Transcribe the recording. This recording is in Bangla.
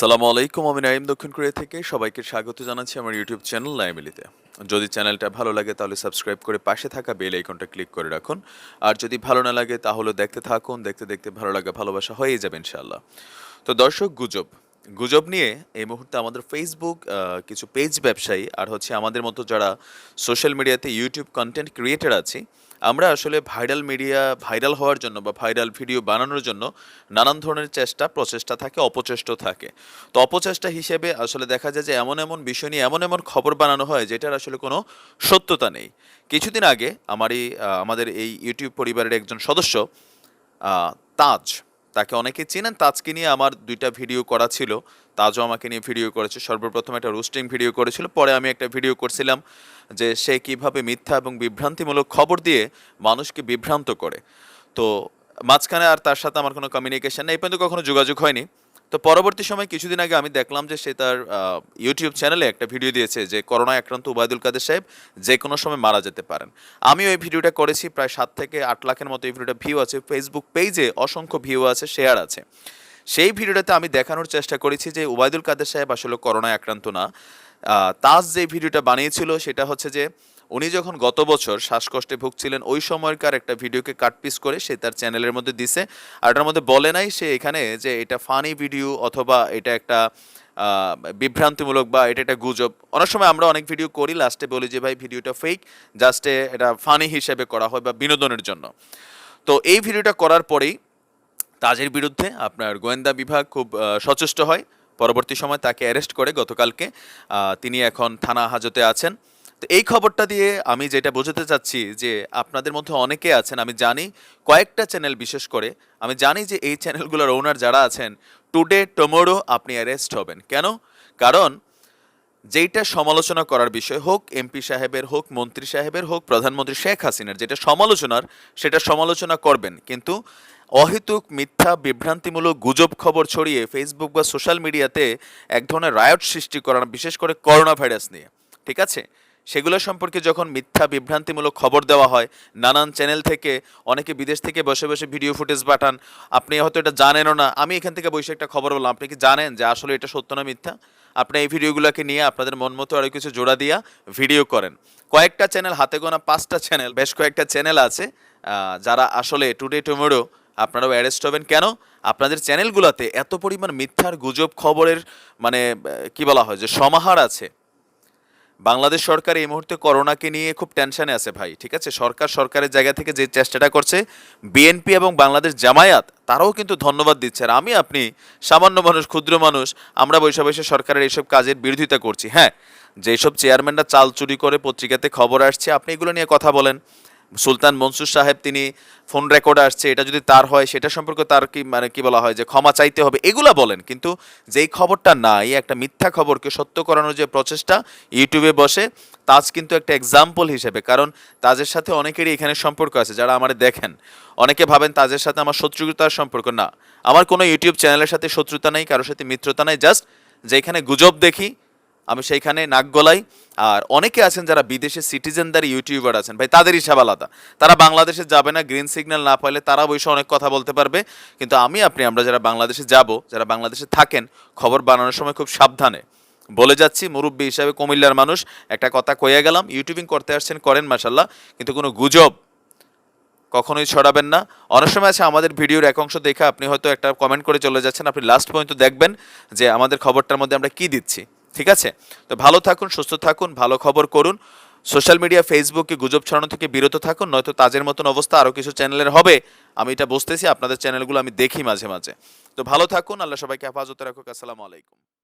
সালামু আলাইকুম, আমি নাইম দক্ষিণ কোরিয়া থেকে। সবাইকে স্বাগত জানাচ্ছি আমার ইউটিউব চ্যানেল নাইমিলিতে যদি চ্যানেলটা ভালো লাগে তাহলে সাবস্ক্রাইব করে পাশে থাকা বেল আইকনটা ক্লিক করে রাখুন। আর যদি ভালো না লাগে তাহলে দেখতে থাকুন, দেখতে দেখতে ভালো লাগা ভালোবাসা হয়েই যাবে ইনশাআল্লাহ। তো দর্শক, গুজব। গুজব নিয়ে এই মুহূর্তে আমাদের ফেসবুক কিছু পেজ ব্যবসায়ী আর হচ্ছে আমাদের মতো যারা সোশ্যাল মিডিয়াতে ইউটিউব কন্টেন্ট ক্রিয়েটার আছি আমরা আসলে ভাইরাল মিডিয়া ভাইরাল হওয়ার জন্য বা ভাইরাল ভিডিও বানানোর জন্য নানান ধরনের চেষ্টা, প্রচেষ্টা থাকে, অপচেষ্ট থাকে। তো অপচেষ্টা হিসেবে আসলে দেখা যায় যে এমন এমন বিষয় নিয়ে এমন এমন খবর বানানো হয় যেটার আসলে কোনো সত্যতা নেই। কিছুদিন আগে আমারই আমাদের এই ইউটিউব পরিবারের একজন সদস্য তাজ, তাকে অনেকে চেনেন। তাজকে নিয়ে আমার দুইটা ভিডিও করা ছিল। তাজও আমাকে নিয়ে ভিডিও করেছে। সর্বপ্রথম একটা রোস্টিং ভিডিও করেছিল, পরে আমি একটা ভিডিও করছিলাম যে সে কীভাবে মিথ্যা এবং বিভ্রান্তিমূলক খবর দিয়ে মানুষকে বিভ্রান্ত করে। তো মাঝখানে আর তার সাথে আমার কোনো কমিউনিকেশন নেই পর্যন্ত কখনো যোগাযোগ হয়নি। তো পরবর্তী সময় কিছুদিন আগে আমি দেখলাম যে সে তার ইউটিউব চ্যানেলে একটা ভিডিও দিয়েছে যে করোনায় আক্রান্ত উবায়দুল কাদের সাহেব যে কোনো সময় মারা যেতে পারেন। আমি ওই ভিডিওটা করেছি, প্রায় সাত থেকে আট লাখের মতো এই ভিডিওটা ভিউ আছে। ফেসবুক পেজে অসংখ্য ভিউ আছে শেয়ার আছে। সেই ভিডিওটাতে আমি দেখানোর চেষ্টা করেছি যে উবায়দুল কাদের সাহেব আসলে করোনায় আক্রান্ত না। তাজ যে ভিডিওটা বানিয়েছিল সেটা হচ্ছে যে উনি যখন গত বছর শ্বাসকষ্টে ভুগছিলেন, ওই সময়কার একটা ভিডিওকে কাটপিস করে সে তার চ্যানেলের মধ্যে দিছে আর এটার মধ্যে বলে নাই সে এখানে যে এটা ফানি ভিডিও অথবা এটা একটা বিভ্রান্তিমূলক বা এটা একটা গুজব। অনেক সময় আমরা অনেক ভিডিও করি, লাস্টে বলি যে ভাই ভিডিওটা ফেক জাস্টে এটা ফানি হিসেবে করা হয় বা বিনোদনের জন্য। তো এই ভিডিওটা করার পরেই তাজের বিরুদ্ধে আপনার গোয়েন্দা বিভাগ খুব সচেষ্ট হয়। পরবর্তী সময় তাকে অ্যারেস্ট করে গতকালকে তিনি এখন থানা হাজতে আছেন। তো এই খবরটা দিয়ে আমি যেটা বোঝাতে চাচ্ছি যে আপনাদের মধ্যে অনেকে আছেন, আমি জানি কয়েকটা চ্যানেল বিশেষ করে, আমি জানি যে এই চ্যানেলগুলোর ওনার যারা আছেন টুডে টুমোরো আপনি অ্যারেস্ট হবেন। কেন? কারণ যেইটা সমালোচনা করার বিষয় হোক, এমপি সাহেবের হোক, মন্ত্রী সাহেবের হোক, প্রধানমন্ত্রী শেখ হাসিনার, যেটা সমালোচনার, সেটা সমালোচনা করবেন। কিন্তু অহেতুক মিথ্যা, বিভ্রান্তিমূলক গুজব খবর ছড়িয়ে ফেসবুক বা সোশ্যাল মিডিয়াতে এক ধরনের রায়ট সৃষ্টি করানো বিশেষ করে করোনা ভাইরাস নিয়ে। ঠিক আছে? সেগুলো সম্পর্কে যখন মিথ্যা, বিভ্রান্তিমূলক খবর দেওয়া হয়, নানান চ্যানেল থেকে, অনেকে বিদেশ থেকে বসে বসে ভিডিও ফুটেজ পাঠান, আপনি হয়তো এটা জানেনও না। আমি এখান থেকে বসে একটা খবর বললাম, আপনি কি জানেন যে আসলে এটা সত্য না মিথ্যা? আপনি এই ভিডিওগুলোকে নিয়ে আপনাদের মন মতো আরও কিছু জোড়া দিয়া ভিডিও করেন। কয়েকটা চ্যানেল হাতে গোনা পাঁচটা চ্যানেল বেশ কয়েকটা চ্যানেল আছে যারা আসলে টুডে টুমোরো আপনারাও অ্যারেস্ট হবেন। কেন? আপনাদের চ্যানেলগুলোতে এত পরিমাণ মিথ্যার গুজব খবরের মানে কি বলা হয় যে সমাহার আছে। বাংলাদেশ সরকার এই মুহূর্তে করোনাকে নিয়ে খুব টেনশনে আছে ভাই, ঠিক আছে? সরকার সরকারের জায়গা থেকে যে চেষ্টাটা করছে বিএনপি এবং বাংলাদেশ জামায়াত, তারাও কিন্তু ধন্যবাদ দিচ্ছে। আর আমি আপনি, সামান্য মানুষ, ক্ষুদ্র মানুষ, আমরা বৈশা বৈশা সরকারের এইসব কাজের বিরোধিতা করছি। হ্যাঁ যেসব চেয়ারম্যানরা চাল চুরি করে পত্রিকাতে খবর আসছে, আপনি এগুলো নিয়ে কথা বলেন। সুলতান মনসুর সাহেব তিনি ফোন রেকর্ড আসছে, এটা যদি তার হয়, সেটা সম্পর্কে তার কি মানে কি বলা হয় যে ক্ষমা চাইতে হবে, এগুলা বলেন। কিন্তু যেই খবরটা নাই, একটা মিথ্যা খবরকে সত্য করানোর যে প্রচেষ্টা ইউটিউবে বসে, তাজ কিন্তু একটা এক্সাম্পল হিসেবে। কারণ তাজের সাথে অনেকেরই এখানে সম্পর্ক আছে, যারা আমার দেখেন। অনেকে ভাবেন তাজের সাথে আমার শত্রুতার সম্পর্ক। না, আমার কোনো ইউটিউব চ্যানেলের সাথে শত্রুতা নেই, কারোর সাথে মিত্রতা নেই জাস্ট যেখানে গুজব দেখি আমি সেইখানে নাক গলাই আর অনেকে আছেন যারা বিদেশে সিটিজেনদার ইউটিউবার আছেন, ভাই তাদের হিসাব আলাদা। তারা বাংলাদেশে যাবে না গ্রিন সিগন্যাল না পাইলে তারা বসে অনেক কথা বলতে পারবে। কিন্তু আমি, আপনি, আমরা যারা বাংলাদেশে যাব, যারা বাংলাদেশে থাকেন, খবর বানানোর সময় খুব সাবধানে। বলে যাচ্ছি, মুরব্বী হিসাবে কুমিল্লার মানুষ, একটা কথা কইয়া গেলাম ইউটিউবিং করতে আসছেন, করেন মাসাল্লাহ কিন্তু কোনো গুজব কখনোই ছড়াবেন না। অনেক সময় আছে, আমাদের ভিডিওর এক অংশ দেখে আপনি হয়তো একটা কমেন্ট করে চলে যাচ্ছেন, আপনি লাস্ট পর্যন্ত দেখবেন যে আমাদের খবরটার মধ্যে আমরা কি দিচ্ছি। ঠিক আছে? তো ভালো থাকুন, সুস্থ থাকুন, ভালো খবর করুন। সোশ্যাল মিডিয়া ফেসবুকে গুজব ছড়ানো থেকে বিরত থাকুন, নয়তো তাজের মতন অবস্থা আরও কিছু চ্যানেলের হবে। আমি এটা বুঝতেছি, আপনাদের চ্যানেলগুলো আমি দেখি মাঝে মাঝে। তো ভালো থাকুন, আল্লাহ সবাইকে হেফাজতে রাখুক, আসসালামু আলাইকুম।